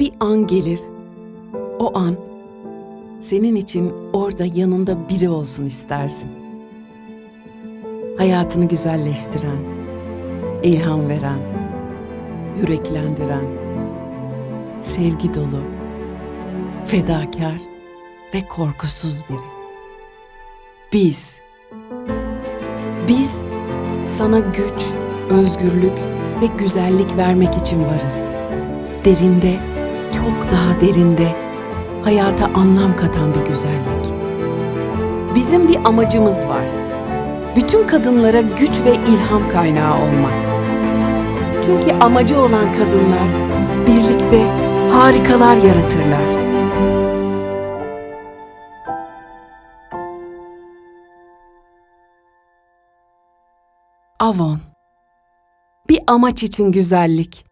bir an gelir. O an senin için orada yanında biri olsun istersin. Hayatını güzelleştiren, ilham veren, yüreklendiren, sevgi dolu, fedakar ve korkusuz biri. Biz, biz sana güç, özgürlük ve güzellik vermek için varız. Derinde, çok daha derinde hayata anlam katan bir güzellik. Bizim bir amacımız var. Bütün kadınlara güç ve ilham kaynağı olmak. Çünkü amacı olan kadınlar birlikte harikalar yaratırlar. Avon Bir amaç için güzellik.